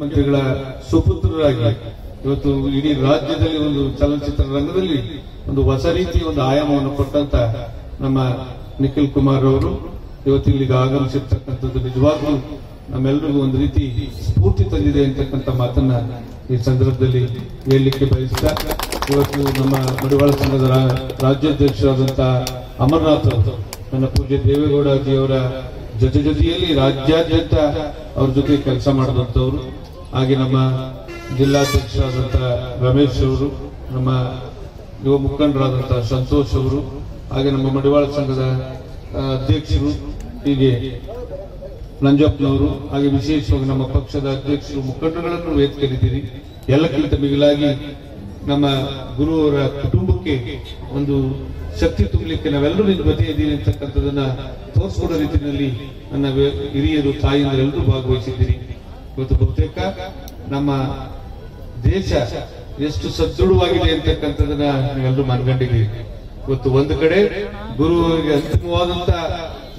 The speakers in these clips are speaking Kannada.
ಮಂತ್ರಿಗಳ ಸುಪುತ್ರರಾಗಿ ಇವತ್ತು ಇಡೀ ರಾಜ್ಯದಲ್ಲಿ ಒಂದು ಚಲನಚಿತ್ರ ರಂಗದಲ್ಲಿ ಒಂದು ಹೊಸ ರೀತಿಯ ಒಂದು ಆಯಾಮವನ್ನು ಕೊಟ್ಟಂತ ನಮ್ಮ ನಿಖಿಲ್ ಕುಮಾರ್ ಅವರು. ಇವತ್ತು ಇಲ್ಲಿಗೆ ಆಗಮಿಸಿರ್ತಕ್ಕಂಥದ್ದು ನಿಜವಾಗ್ಲೂ ನಮ್ಮೆಲ್ಲರಿಗೂ ಒಂದು ರೀತಿ ಸ್ಫೂರ್ತಿ ತಂದಿದೆ ಅಂತಕ್ಕಂಥ ಮಾತನ್ನ ಈ ಸಂದರ್ಭದಲ್ಲಿ ಹೇಳಲಿಕ್ಕೆ ಬಯಸ್ತಾ, ಇವತ್ತು ನಮ್ಮ ಮಡಿವಾಳ ಸಂಘದ ರಾಜ್ಯಾಧ್ಯಕ್ಷರಾದಂತಹ ಅಮರನಾಥ್ ಅವರು, ನನ್ನ ಪೂಜ್ಯ ದೇವೇಗೌಡಜಿಯವರ ಜೊತೆ ಜೊತೆಯಲ್ಲಿ ರಾಜ್ಯಾದ್ಯಂತ ಅವ್ರ ಜೊತೆ ಕೆಲಸ ಮಾಡಿದಂಥವ್ರು. ಹಾಗೆ ನಮ್ಮ ಜಿಲ್ಲಾಧ್ಯಕ್ಷರಾದಂಥ ರಮೇಶ್ ಅವರು, ನಮ್ಮ ಯುವ ಮುಖಂಡರಾದಂತಹ ಸಂತೋಷ್ ಅವರು, ಹಾಗೆ ನಮ್ಮ ಮಡಿವಾಳ ಸಂಘದ ಅಧ್ಯಕ್ಷರು, ಹೀಗೆ ನಂಜಪ್ಪನವರು, ಹಾಗೆ ವಿಶೇಷವಾಗಿ ನಮ್ಮ ಪಕ್ಷದ ಅಧ್ಯಕ್ಷರು, ಮುಖಂಡರುಗಳನ್ನು ವೇದಿಕೆಯಲ್ಲಿದ್ದೀರಿ ಎಲ್ಲಕ್ಕಿಂತ ಮಿಗಿಲಾಗಿ ನಮ್ಮ ಗುರುವರ ಕುಟುಂಬಕ್ಕೆ ಒಂದು ಶಕ್ತಿ ತುಂಬಲಿಕ್ಕೆ ನಾವೆಲ್ಲರೂ ನಿಮ್ಮ ಜೊತೆ ಇದ್ದೀರಿ ಅಂತಕ್ಕಂಥದನ್ನ ತೋರಿಸ್ಕೊಡೋ ರೀತಿಯಲ್ಲಿ ನನ್ನ ಹಿರಿಯರು ತಾಯಿಯಿಂದ ಎಲ್ಲರೂ ಭಾಗವಹಿಸಿದ್ದೀರಿ. ಇವತ್ತು ಬಹುತೇಕ ನಮ್ಮ ದೇಶ ಎಷ್ಟು ಸದೃಢವಾಗಿದೆ ಅಂತಕ್ಕಂಥದನ್ನ ನೀವೆಲ್ಲರೂ ಮನಗಂಡಿದ್ದೀವಿ. ಇವತ್ತು ಒಂದು ಕಡೆ ಅಂತಿಮವಾದಂತ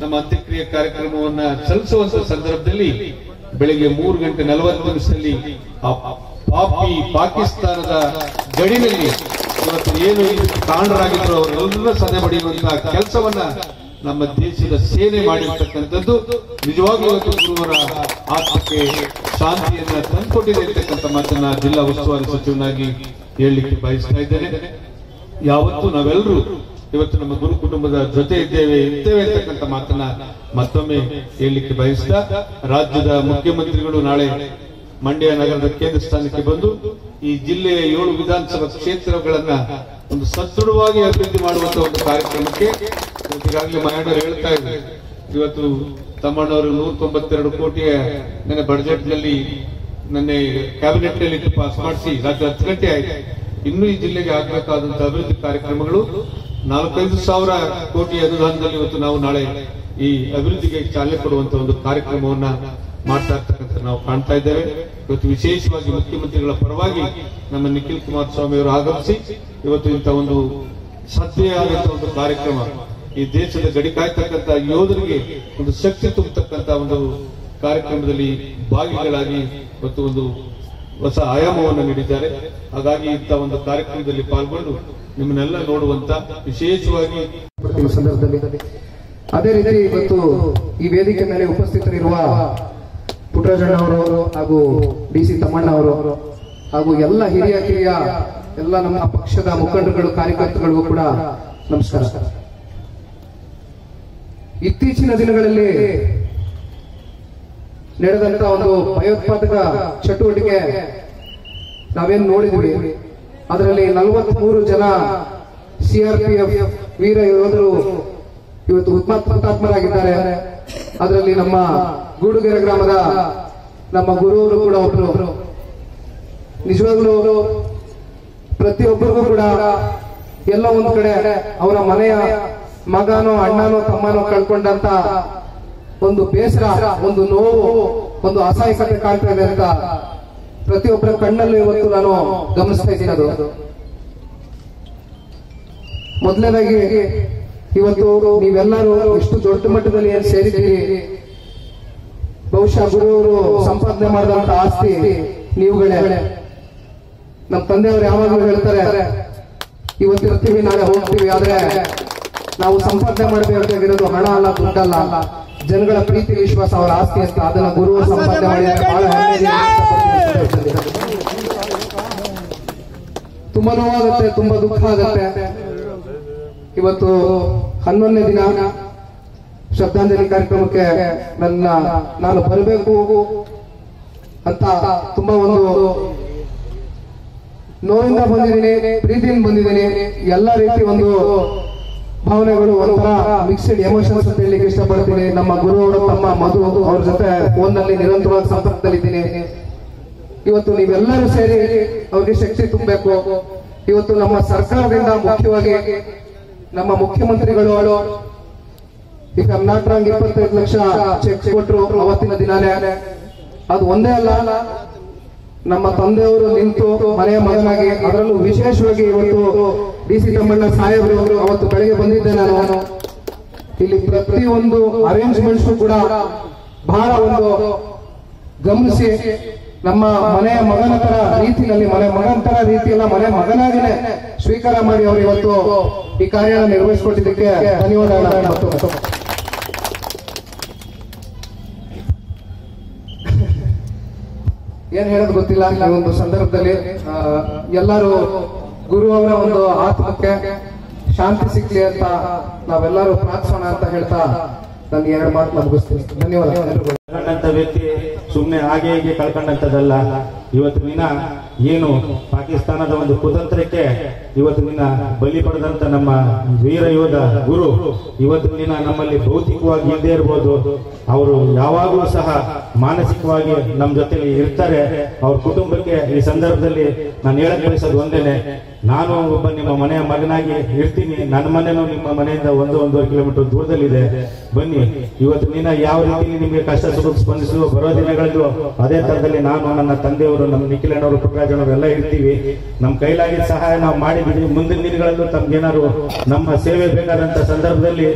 ನಮ್ಮ ಅಂತ್ಯಕ್ರಿಯೆ ಕಾರ್ಯಕ್ರಮವನ್ನ ಸಲ್ಲಿಸುವಂತ ಸಂದರ್ಭದಲ್ಲಿ ಬೆಳಿಗ್ಗೆ ಮೂರು ಗಂಟೆ ನಲವತ್ತು ನಿಮಿಷದಲ್ಲಿ ಪಾಪಿ ಪಾಕಿಸ್ತಾನದ ಗಡಿನಲ್ಲಿ ಇವತ್ತು ಏನು ಕಾಣರಾಗಿದ್ರು ಅವರೆಲ್ಲ ಅವರೆಲ್ಲರ ಸದೆ ಬಡಿಯುವಂತಹ ಕೆಲಸವನ್ನ ನಮ್ಮ ದೇಶದ ಸೇನೆ ಮಾಡಿರ್ತಕ್ಕಂಥದ್ದು. ನಿಜವಾಗ್ಲೂ ಇವತ್ತು ಗುರುವರ ಆತ್ಮಕ್ಕೆ ಶಾಂತಿಯನ್ನ ತಂದುಕೊಟ್ಟಿದೆ ಇರ್ತಕ್ಕಂಥ ಮಾತನ್ನ ಜಿಲ್ಲಾ ಉಸ್ತುವಾರಿ ಸಚಿವನಾಗಿ ಹೇಳಲಿಕ್ಕೆ ಬಯಸ್ತಾ ಇದ್ದೇನೆ. ಯಾವತ್ತೂ ನಾವೆಲ್ಲರೂ ಇವತ್ತು ನಮ್ಮ ಗುರು ಕುಟುಂಬದ ಜೊತೆ ಇದ್ದೇವೆ, ಇರ್ತೇವೆ ಅಂತಕ್ಕಂಥ ಮಾತನ್ನ ಮತ್ತೊಮ್ಮೆ ಹೇಳಲಿಕ್ಕೆ ಬಯಸ್ತಾ ರಾಜ್ಯದ ಮುಖ್ಯಮಂತ್ರಿಗಳು ನಾಳೆ ಮಂಡ್ಯ ನಗರದ ಕೇಂದ್ರ ಸ್ಥಾನಕ್ಕೆ ಬಂದು ಈ ಜಿಲ್ಲೆಯ ಏಳು ವಿಧಾನಸಭಾ ಕ್ಷೇತ್ರಗಳನ್ನ ಒಂದು ಸದೃಢವಾಗಿ ಅಭಿವೃದ್ಧಿ ಮಾಡುವಂತಹ ಒಂದು ಕಾರ್ಯಕ್ರಮಕ್ಕೆ ಈಗಾಗಲೇ ಮನೆಯವರು ಹೇಳ್ತಾ ಇದ್ದಾರೆ. ಇವತ್ತು ತಮ್ಮಣ್ಣವರು ನೂರ ತೊಂಬತ್ತೆರಡು ಕೋಟಿಯ ನನ್ನ ಬಜೆಟ್ನಲ್ಲಿ ನನ್ನ ಕ್ಯಾಬಿನೆಟ್ನಲ್ಲಿ ಪಾಸ್ ಮಾಡಿಸಿ ರಾತ್ರಿ ಹತ್ತು ಗಂಟೆ ಆಯ್ತು. ಇನ್ನು ಈ ಜಿಲ್ಲೆಗೆ ಆಗಬೇಕಾದಂತಹ ಅಭಿವೃದ್ಧಿ ಕಾರ್ಯಕ್ರಮಗಳು ನಾಲ್ಕೈದು ಸಾವಿರ ಕೋಟಿ ಅನುದಾನದಲ್ಲಿ ಇವತ್ತು ನಾವು ನಾಳೆ ಈ ಅಭಿವೃದ್ಧಿಗೆ ಚಾಲನೆ ಕೊಡುವಂತ ಒಂದು ಕಾರ್ಯಕ್ರಮವನ್ನ ಮಾಡ್ತಾ ಇರ್ತಕ್ಕಂಥ ನಾವು ಕಾಣ್ತಾ ಇದ್ದೇವೆ. ಇವತ್ತು ವಿಶೇಷವಾಗಿ ಮುಖ್ಯಮಂತ್ರಿಗಳ ಪರವಾಗಿ ನಮ್ಮ ನಿಖಿಲ್ ಕುಮಾರಸ್ವಾಮಿ ಅವರು ಆಗಮಿಸಿ ಇವತ್ತು ಇಂಥ ಒಂದು ಶ್ರದ್ಧೆಯಾದಂತಹ ಒಂದು ಕಾರ್ಯಕ್ರಮ ಈ ದೇಶದ ಗಡಿ ಕಾಯ್ತಕ್ಕಂಥ ಯೋಧರಿಗೆ ಒಂದು ಶಕ್ತಿ ತುಂಬತಕ್ಕಂತ ಒಂದು ಕಾರ್ಯಕ್ರಮದಲ್ಲಿ ಭಾಗಿಗಳಾಗಿ ಮತ್ತು ಒಂದು ಹೊಸ ಆಯಾಮವನ್ನು ನೀಡಿದ್ದಾರೆ. ಹಾಗಾಗಿ ಇಂಥ ಒಂದು ಕಾರ್ಯಕ್ರಮದಲ್ಲಿ ಪಾಲ್ಗೊಂಡು ನಿಮ್ಮನ್ನೆಲ್ಲ ನೋಡುವಂತ ವಿಶೇಷವಾಗಿ ಸಂದರ್ಭದಲ್ಲಿ ಅದೇ ರೀತಿ ಇವತ್ತು ಈ ವೇದಿಕೆ ಮೇಲೆ ಉಪಸ್ಥಿತರಿರುವ ಪುಟ್ಟರಾಜಣ್ಣ ಅವರು ಹಾಗೂ ಡಿ ಸಿ ತಮ್ಮಣ್ಣ ಅವರು ಹಾಗೂ ಎಲ್ಲ ಹಿರಿಯ ಕಿರಿಯ ಎಲ್ಲ ನಮ್ಮ ಪಕ್ಷದ ಮುಖಂಡರುಗಳು ಕಾರ್ಯಕರ್ತರಿಗೂ ಕೂಡ ನಮಸ್ಕಾರ. ಇತ್ತೀಚಿನ ದಿನಗಳಲ್ಲಿ ನಡೆದಂತ ಒಂದು ಭಯೋತ್ಪಾದಕ ಚಟುವಟಿಕೆ ನಾವೇನು ನೋಡಿದ್ವಿ ಅದರಲ್ಲಿ ನಲವತ್ಮೂರು ಜನ ಸಿಆರ್ಪಿಎಫ್ ವೀರ ಯೋಧರು ಇವತ್ತು ಹುತಾತ್ಮ- ಹುತಾತ್ಮರಾಗಿದ್ದಾರೆ. ಅದರಲ್ಲಿ ನಮ್ಮ ಗೂಡುಗೆರೆ ಗ್ರಾಮದ ನಮ್ಮ ಗುರುವರು ಕೂಡ ಒಬ್ಬರು ನಿಜವಾಗ್ಲೂ ಪ್ರತಿಯೊಬ್ಬರಿಗೂ ಕೂಡ ಎಲ್ಲ ಒಂದು ಕಡೆ ಅವರ ಮನೆಯ ಮಗನೋ ಅಣ್ಣನೋ ತಮ್ಮನೋ ಕಳ್ಕೊಂಡಂತ ಒಂದು ಬೇಸರ, ಒಂದು ನೋವು, ಒಂದು ಅಸಹಾಯಕತೆ ಕಾಣ್ತಾ ಇದೆ ಅಂತ ಪ್ರತಿಯೊಬ್ಬರ ಕಣ್ಣಲ್ಲೂ ಇವತ್ತು ನಾನು ಗಮನಿಸ್ತಾ ಇದ್ದೀನಿ ಅದು. ಮೊದಲನೇದಾಗಿ ಇವತ್ತು ನೀವೆಲ್ಲರೂ ಇಷ್ಟು ದೊಡ್ಡ ಮಟ್ಟದಲ್ಲಿ ಏನ್ ಸೇರಿದ್ದೀರಿ? ಬಹುಶಃ ಗುರುವರು ಸಂಪಾದನೆ ಮಾಡಿದಂತ ಆಸ್ತಿ ನೀವುಗಳೇ. ನಮ್ಮ ತಂದೆಯವರು ಯಾವಾಗಲೂ ಹೇಳ್ತಾರೆ ಇವತ್ತಿರ್ತೀವಿ ನಾಳೆ ಹೋಗ್ತೀವಿ, ಆದ್ರೆ ನಾವು ಸಂಪಾದನೆ ಮಾಡಬೇಕಾಗಿರೋದು ಹಣ ಅಲ್ಲ ದುಡ್ಡಲ್ಲ. ಜನಗಳ ಪ್ರೀತಿ ವಿಶ್ವಾಸ ಅವರ ಆಸ್ತಿ ಅಂತ ಅದನ್ನ ಗುರು ಸಂಪಾದನೆ ಇಷ್ಟಪಡ್ತೀನಿ. ತುಂಬಾ ನೋವಾಗುತ್ತೆ ತುಂಬಾ ದುಃಖ ಆಗುತ್ತೆ. ಇವತ್ತು ಹನ್ನೊಂದನೇ ದಿನ ಶ್ರದ್ಧಾಂಜಲಿ ಕಾರ್ಯಕ್ರಮಕ್ಕೆ ನನ್ನ ನಾನು ಬರಬೇಕು ಅಂತ ತುಂಬಾ ಒಂದು ನೋವಿಂದ ಬಂದಿದ್ದೀನಿ ಪ್ರೀತಿಯಿಂದ ಬಂದಿದ್ದೀನಿ. ಎಲ್ಲ ರೀತಿ ಒಂದು ಭಾವನೆಗಳು ಒಂಥರ ಮಿಕ್ಸ್ಡ್ ಎಮೋಷನ್ಸ್ ಅಂತ ಹೇಳಿ ಇಷ್ಟಪಡ್ತೀನಿ. ನಮ್ಮ ಗುರು ಅವರು ತಮ್ಮ ಮಧು ಅವ್ರ ಜೊತೆ ಫೋನ್ನಲ್ಲಿ ನಿರಂತರವಾಗಿ ಸಂಪರ್ಕದಲ್ಲಿದ್ದೀನಿ. ಇವತ್ತು ನೀವೆಲ್ಲರೂ ಸೇರಿ ಅವ್ರಿಗೆ ಶಕ್ತಿ ತುಂಬಬೇಕು. ಇವತ್ತು ನಮ್ಮ ಸರ್ಕಾರದಿಂದ ಮುಖ್ಯವಾಗಿ ನಮ್ಮ ಮುಖ್ಯಮಂತ್ರಿಗಳು ಈಗ ಈ ಕರ್ನಾಟಕ ಇಪ್ಪತ್ತೈದು ಲಕ್ಷ ಚೆಕ್ ಕೊಟ್ಟರು ಅವತ್ತಿನ ದಿನಾನೇ. ಅದು ಒಂದೇ ಅಲ್ಲ. ನಮ್ಮ ತಂದೆಯವರು ನಿಂತು ಮನೆಯ ಮಗನಾಗಿ, ಅದರಲ್ಲೂ ವಿಶೇಷವಾಗಿ ಇವತ್ತು ಡಿ ಸಿ ತಮ್ಮಣ್ಣ ಸಾಹೇಬರು ಅವತ್ತು ಬೆಳಗ್ಗೆ ಬಂದಿದ್ದೆ ನಾನು. ಇಲ್ಲಿ ಪ್ರತಿಯೊಂದು ಅರೇಂಜ್ಮೆಂಟ್ಸ್ ಕೂಡ ಬಹಳ ಒಂದು ಗಮನಿಸಿ, ನಮ್ಮ ಮನೆಯ ಮಗನ ತರ ರೀತಿಯಲ್ಲಿ, ಮನೆ ಮಗನ ತರ ರೀತಿಯಲ್ಲ ಮನೆ ಮಗನಾಗಿನೇ ಸ್ವೀಕಾರ ಮಾಡಿ ಅವರು ಇವತ್ತು ಈ ಕಾರ್ಯನ ನಿರ್ವಹಿಸಿಕೊಟ್ಟಿದ್ದಕ್ಕೆ ಧನ್ಯವಾದಗಳನ್ನ ಮತ್ತು ಮತ್ತು ಏನ್ ಹೇಳೋದು ಗೊತ್ತಿಲ್ಲ. ಈ ಒಂದು ಸಂದರ್ಭದಲ್ಲಿ ಎಲ್ಲರೂ ಗುರು ಅವರ ಒಂದು ಆತ್ಮಕ್ಕೆ ಶಾಂತಿ ಸಿಗ್ಲಿ ಅಂತ ನಾವೆಲ್ಲರೂ ಪ್ರಾರ್ಥಿಸೋಣ ಅಂತ ಹೇಳ್ತಾ ನಾನು ಎರಡು ಮಾತು ಮುಗಿಸ್ತೀನಿ ಧನ್ಯವಾದ. ವ್ಯಕ್ತಿ ಸುಮ್ಮನೆ ಹಾಗೆ ಹೀಗೆ ಕಳ್ಕೊಂಡಂತದಲ್ಲ. ಇವತ್ತು ದಿನ ಏನು ಪಾಕಿಸ್ತಾನದ ಒಂದು ಕುತಂತ್ರಕ್ಕೆ ಇವತ್ತು ದಿನ ಬಲಿ ಪಡೆದಂತ ನಮ್ಮ ವೀರ ಯೋಧ ಗುರು, ಇವತ್ತು ದಿನ ನಮ್ಮಲ್ಲಿ ಭೌತಿಕವಾಗಿ ಇಲ್ಲದೆ ಇರ್ಬೋದು. ಅವರು ಯಾವಾಗಲೂ ಸಹ ಮಾನಸಿಕವಾಗಿ ನಮ್ಮ ಜೊತೆಲಿ ಇರ್ತಾರೆ. ಅವ್ರ ಕುಟುಂಬಕ್ಕೆ ಈ ಸಂದರ್ಭದಲ್ಲಿ ನಾನು ಹೇಳಕ್ ಬಯಸೋದು ಒಂದೇನೆ ನಾನು ಒಬ್ಬ ನಿಮ್ಮ ಮನೆಯ ಮಗನಾಗಿ ಇರ್ತೀನಿ. ನನ್ನ ಮನೆಯೂ ನಿಮ್ಮ ಮನೆಯಿಂದ ಒಂದು ಒಂದೂವರೆ ಕಿಲೋಮೀಟರ್ ದೂರದಲ್ಲಿದೆ. ಬನ್ನಿ, ಇವತ್ತು ದಿನ ಯಾವ ರೀತಿ ನಿಮಗೆ ಕಷ್ಟ ಸುಖ ಸ್ಪಂದಿಸುವ ಬರೋ ದಿನಗಳಲ್ಲಿ ಅದೇ ತರದಲ್ಲಿ ನಾನು ನನ್ನ ತಂದೆಯವರು, ನಮ್ಮ ನಿಖಿಲಣ್ಣವರು ಪುಟ್ಟರಾಜನವರು ಎಲ್ಲ ಇರ್ತೀವಿ. ನಮ್ಮ ಕೈಲಾಗಿ ಸಹಾಯ ನಾವು ಮಾಡಿದ್ದೀವಿ. ಮುಂದಿನ ದಿನಗಳಲ್ಲೂ ತಮ್ಗೇನಾದ್ರು ನಮ್ಮ ಸೇವೆ ಬೇಕಾದಂತ ಸಂದರ್ಭದಲ್ಲಿ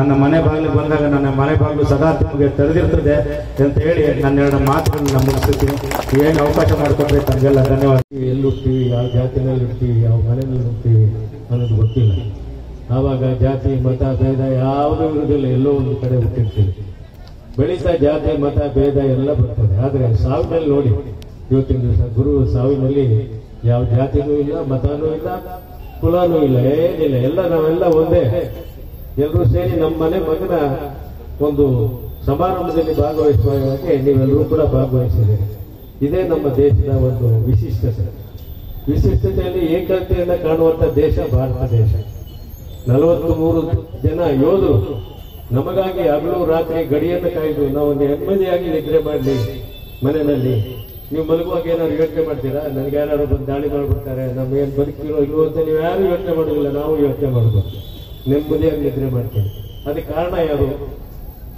ನನ್ನ ಮನೆ ಬಾಗಿಲು ಬಂದಾಗ ನನ್ನ ಮನೆ ಬಾಗಿಲು ಸದಾ ತಮಗೆ ತೆರೆದಿರ್ತದೆ ಅಂತ ಹೇಳಿ ನನ್ನ ಎರಡು ಮಾತುಗಳನ್ನ ನಮ್ಮ ಏನು ಅವಕಾಶ ಮಾಡಿಕೊಟ್ರೆ ತಮಗೆಲ್ಲ ಧನ್ಯವಾದ. ಎಲ್ಲಿ ಹುಡ್ತೀವಿ ಯಾವ ಜಾತಿನಲ್ಲಿ ಹುಡ್ತೀವಿ ಯಾವ ಮನೆಯಲ್ಲಿ ಹುಡ್ತೀವಿ ಅನ್ನೋದು ಗೊತ್ತಿಲ್ಲ. ಆವಾಗ ಜಾತಿ, ಮತ, ಭೇದ ಯಾವುದೂ ಇರುವುದಿಲ್ಲ. ಎಲ್ಲೋ ಒಂದು ಕಡೆ ಹುಟ್ಟಿರ್ತೀವಿ. ಬೆಳೀತಾ ಜಾತಿ, ಮತ, ಭೇದ ಎಲ್ಲ ಬರ್ತದೆ. ಆದರೆ ಸಾವಿನಲ್ಲಿ ನೋಡಿ, ಇವತ್ತಿನ ದಿವಸ ಗುರು ಸಾವಿನಲ್ಲಿ ಯಾವ ಜಾತಿನೂ ಇಲ್ಲ, ಮತನೂ ಇಲ್ಲ, ಕುಲನೂ ಇಲ್ಲ, ಏನಿಲ್ಲ. ಎಲ್ಲ ನಾವೆಲ್ಲ ಒಂದೇ. ಎಲ್ಲರೂ ಸೇರಿ ನಮ್ಮ ಮನೆ ಮಗನ ಒಂದು ಸಮಾರಂಭದಲ್ಲಿ ಭಾಗವಹಿಸುವ ನೀವೆಲ್ಲರೂ ಕೂಡ ಭಾಗವಹಿಸಿದ್ದೀರಿ ಇದೇ ನಮ್ಮ ದೇಶದ ಒಂದು ವಿಶಿಷ್ಟತೆ. ವಿಶಿಷ್ಟತೆಯಲ್ಲಿ ಏಕತೆಯನ್ನು ಕಾಣುವಂತ ದೇಶ ಭಾರತ ದೇಶ. ನಲವತ್ತು ಮೂರು ಜನ ಯೋಧರು ನಮಗಾಗಿ ಹಗಲು ರಾತ್ರಿ ಗಡಿಯನ್ನು ಕಾಯ್ದು ನಾವು ನೆಮ್ಮದಿಯಾಗಿ ನಿದ್ರೆ ಮಾಡಲಿ ಮನೆಯಲ್ಲಿ. ನೀವು ಮಲಗುವಾಗ ಏನಾದ್ರು ಯೋಚನೆ ಮಾಡ್ತೀರಾ? ನನಗೆ ಯಾರು ಬಂದು ದಾಳಿ ಮಾಡ್ಬಿಡ್ತಾರೆ, ನಮ್ಮ ಏನು ಬದುಕಿರೋ ಇಲ್ವೋ ಅಂತ ನೀವು ಯಾರು ಯೋಚನೆ ಮಾಡೋದಿಲ್ಲ, ನಾವು ಯೋಚನೆ ಮಾಡಬೇಕು ನೆಮ್ಮದಿಯಾಗಿ ನಿದ್ರೆ ಮಾಡ್ತೀವಿ. ಅದಕ್ಕೆ ಕಾರಣ ಯಾರು?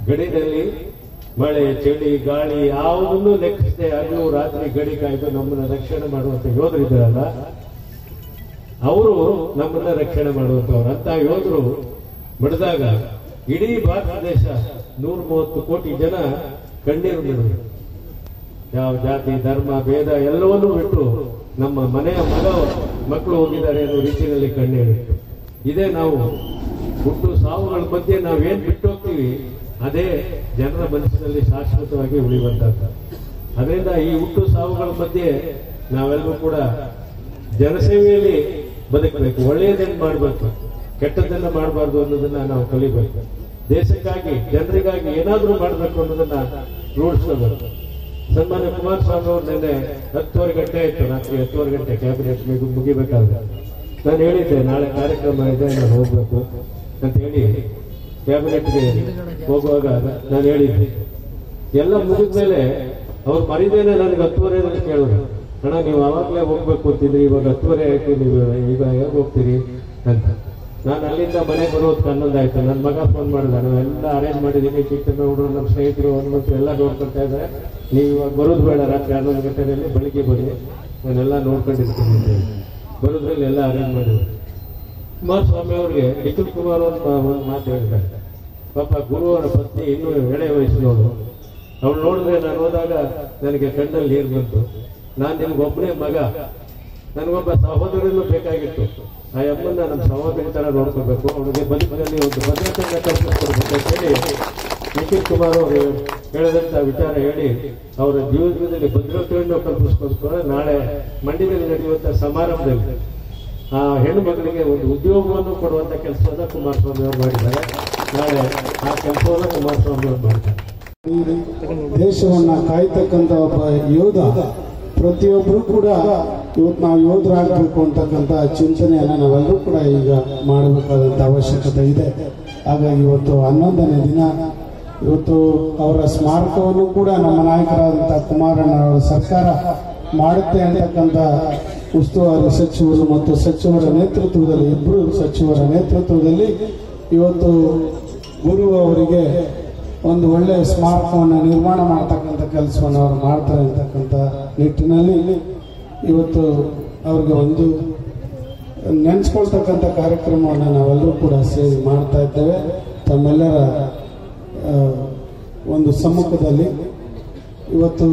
ಗಡಿನಲ್ಲಿ ಮಳೆ, ಚಳಿ, ಗಾಳಿ ಯಾವುದನ್ನು ಲೆಕ್ಕಿಸದೆ ಹಗಲು ರಾತ್ರಿ ಗಡಿ ಕಾಯ್ದು ನಮ್ಮನ್ನ ರಕ್ಷಣೆ ಮಾಡುವಂತ ಯೋಧರು ಇದ್ರಲ್ಲ ಅವರು ನಮ್ಮನ್ನ ರಕ್ಷಣೆ ಮಾಡುವಂತವ್ರು. ಅಂತ ಯೋಧರು ಬಡಿದಾಗ ಇಡೀ ಭಾರತ ದೇಶ ನೂರ ಮೂವತ್ತು ಕೋಟಿ ಜನ ಕಣ್ಣೀರು ಯಾವ ಜಾತಿ, ಧರ್ಮ, ಭೇದ ಎಲ್ಲವನ್ನೂ ಬಿಟ್ಟು ನಮ್ಮ ಮನೆಯ ಮಗ, ಮಕ್ಕಳು ಹೋಗಿದ್ದಾರೆ ಅನ್ನೋ ರೀತಿಯಲ್ಲಿ ಕಣ್ಣೀರು ಇದೇ ನಾವು ಹುಟ್ಟು ಸಾವುಗಳ ಮಧ್ಯೆ ನಾವೇನ್ ಬಿಟ್ಟು ಹೋಗ್ತೀವಿ ಅದೇ ಜನರ ಮನಸ್ಸಿನಲ್ಲಿ ಶಾಶ್ವತವಾಗಿ ಉಳಿಯುವಂತದ್ದು ಅದರಿಂದ ಈ ಹುಟ್ಟು ಸಾವುಗಳ ಮಧ್ಯೆ ನಾವೆಲ್ಲರೂ ಕೂಡ ಜನಸೇವೆಯಲ್ಲಿ ಬದುಕಬೇಕು. ಒಳ್ಳೆಯದನ್ನು ಮಾಡಬೇಕು? ಕೆಟ್ಟದ್ದನ್ನ ಮಾಡಬಾರ್ದು ಅನ್ನೋದನ್ನ ನಾವು ಕಲಿಬೇಕು. ದೇಶಕ್ಕಾಗಿ, ಜನರಿಗಾಗಿ ಏನಾದರೂ ಮಾಡಬೇಕು ಅನ್ನೋದನ್ನ ರೂಢಿಸ್ಕೋಬೇಕು. ಸನ್ಮಾನ್ಯ ಕುಮಾರಸ್ವಾಮಿ ಅವರು ನಿನ್ನೆ ಹತ್ತುವರೆ ಗಂಟೆ ಆಯ್ತು, ರಾತ್ರಿ ಹತ್ತುವರೆ ಗಂಟೆ ಕ್ಯಾಬಿನೆಟ್ ಮುಗಿಬೇಕಾದ್ರೆ. ನಾನು ಹೇಳಿದ್ದೆ, ನಾಳೆ ಕಾರ್ಯಕ್ರಮ ಇದೆ, ನಾನು ಹೋಗ್ಬೇಕು ಅಂತ ಹೇಳಿ. ಕ್ಯಾಬಿನೆಟ್ಗೆ ಹೋಗುವಾಗ ನಾನು ಹೇಳಿದ್ದೆ. ಎಲ್ಲ ಮುಗಿದ ಮೇಲೆ ಅವ್ರು ಮರಿದೇನೆ ನನಗೆ ಅಂತ ಕೇಳಿದ್ರು. ಅಣ್ಣ, ನೀವು ಆವಾಗಲೇ ಹೋಗ್ಬೇಕು ಅಂತಿದ್ರಿ ಇವಾಗ ಹತ್ತುವರೆ ಆಯ್ತು, ನೀವು ಈಗ ಹೇಗೆ ಹೋಗ್ತೀರಿ? ಅಂತ. ನಾನು ಅಲ್ಲಿಂದ ಮನೆಗೆ ಬರೋದು ಹನ್ನೊಂದು ಆಯ್ತು ನನ್ನ ಮಗ ಫೋನ್ ಮಾಡಿದ ಎಲ್ಲ ಅರೇಂಜ್ ಮಾಡಿದ್ದೀನಿ ಚಿಕ್ಕ ಹುಡುಗರು, ನಮ್ಮ ಸ್ನೇಹಿತರು, ಹನುಮಂತರು ಎಲ್ಲ ನೋಡ್ಕೊಳ್ತಾ ಇದ್ದಾರೆ. ನೀವು ಇವಾಗ ಬರೋದು ಬೇಡ. ರಾತ್ರಿ ಹನ್ನೊಂದು ಗಂಟೆಯಲ್ಲಿ ಬೆಳಿಗ್ಗೆ ಬನ್ನಿ. ನಾನೆಲ್ಲ ನೋಡ್ಕೊಂಡಿರ್ತೀನಿ. ಬರೋದ್ರಲ್ಲಿ ಎಲ್ಲ ಅರೇಂಜ್ ಮಾಡಿದ್ರು. ಕುಮಾರಸ್ವಾಮಿ ಅವರಿಗೆ ನಿಖಿಲ್ ಕುಮಾರ್ ಅಂತ ಮಾತು ಹೇಳಿದ್ದಾರೆ ಪಾಪ ಗುರು ಅವರ ಪತ್ನಿ ಇನ್ನೂ ಎಳೆ ವಯಸ್ಸಿನವಳು. ಅವಳು ನೋಡಿದ್ರೆ ನಾನು ಹೋದಾಗ ನನಗೆ ಕಣ್ಣಲ್ಲಿ ನೀರು ಬಂತು. ನಾನು ನಿಮ್ಗೊಬ್ಬನೇ ಮಗ. ನನಗೊಬ್ಬ ಸಹೋದರನು ಬೇಕಾಗಿತ್ತು. ಆ ಅಮ್ಮನ್ನ ನಮ್ಮ ಸಹೋದರಿ ತರ ನೋಡ್ಕೋಬೇಕು. ಅವಳಿಗೆ ಬದುಕಿನಲ್ಲಿ ಒಂದು ಭದ್ರತೆಯನ್ನು ಕಲ್ಪಿಸ್ಕೊಡ್ಬೇಕು ಅಂತ ಹೇಳಿ ನಿಖಿಲ್ ಕುಮಾರ್ ಅವರು ಹೇಳಿದಂತ ವಿಚಾರ ಹೇಳಿ ಅವರ ಜೀವನದಲ್ಲಿ ಭದ್ರತೆಯನ್ನು ಕಲ್ಪಿಸ್ಕೊಂಡ್ರೆ ನಾಳೆ ಮಂಡ್ಯದಲ್ಲಿ ನಡೆಯುವಂತ ಸಮಾರಂಭದಲ್ಲಿ ಆ, ಹೆಣ್ಣು ಮಕ್ಕಳಿಗೆ ಒಂದು ಉದ್ಯೋಗವನ್ನು ಕೊಡುವಂತ ಕೆಲಸವನ್ನು ಕುಮಾರಸ್ವಾಮಿ ಅವರು ಮಾಡಿದ್ದಾರೆ. ನಾಳೆ ಆ ಕೆಲಸವನ್ನು ಕುಮಾರಸ್ವಾಮಿ ಅವರು ಮಾಡ್ತಾರೆ. ದೇಶವನ್ನ ಕಾಯ್ತಕ್ಕಂತ ಒಬ್ಬ ಯೋಧ ಪ್ರತಿಯೊಬ್ಬರು ಕೂಡ ಇವತ್ತು ನಾವು ಯೋಧರಾಗಬೇಕು ಅಂತಕ್ಕಂಥ ಚಿಂತನೆಯನ್ನು ನಾವೆಲ್ಲರೂ ಕೂಡ ಈಗ ಮಾಡಬೇಕಾದಂತ ಅವಶ್ಯಕತೆ ಇದೆ. ಹಾಗಾಗಿ ಇವತ್ತು ಹನ್ನೊಂದನೇ ದಿನ, ಇವತ್ತು ಅವರ ಸ್ಮಾರಕವನ್ನು ಕೂಡ ನಮ್ಮ ನಾಯಕರಾದಂಥ ಕುಮಾರಣ್ಣ ಅವರ ಸರ್ಕಾರ ಮಾಡುತ್ತೆ ಅಂತಕ್ಕಂಥ ಉಸ್ತುವಾರಿ ಸಚಿವರು ಮತ್ತು ಸಚಿವರ ನೇತೃತ್ವದಲ್ಲಿ ಇಬ್ಬರು ಸಚಿವರ ನೇತೃತ್ವದಲ್ಲಿ ಇವತ್ತು ಗುರು ಅವರಿಗೆ ಒಂದು ಒಳ್ಳೆಯ ಸ್ಮಾರಕವನ್ನು ನಿರ್ಮಾಣ ಮಾಡ್ತಕ್ಕಂಥ ಕೆಲಸವನ್ನು ಅವರು ಮಾಡ್ತಾರೆ ಅಂತಕ್ಕಂಥ ನಿಟ್ಟಿನಲ್ಲಿ ಇವತ್ತು ಅವ್ರಿಗೆ ಒಂದು ನೆನೆಸ್ಕೊಳ್ತಕ್ಕಂಥ ಕಾರ್ಯಕ್ರಮವನ್ನು ನಾವೆಲ್ಲರೂ ಕೂಡ ಸೇರಿ ಮಾಡ್ತಾ ಇದ್ದೇವೆ. ತಮ್ಮೆಲ್ಲರ ಒಂದು ಸಮ್ಮುಖದಲ್ಲಿ ಇವತ್ತು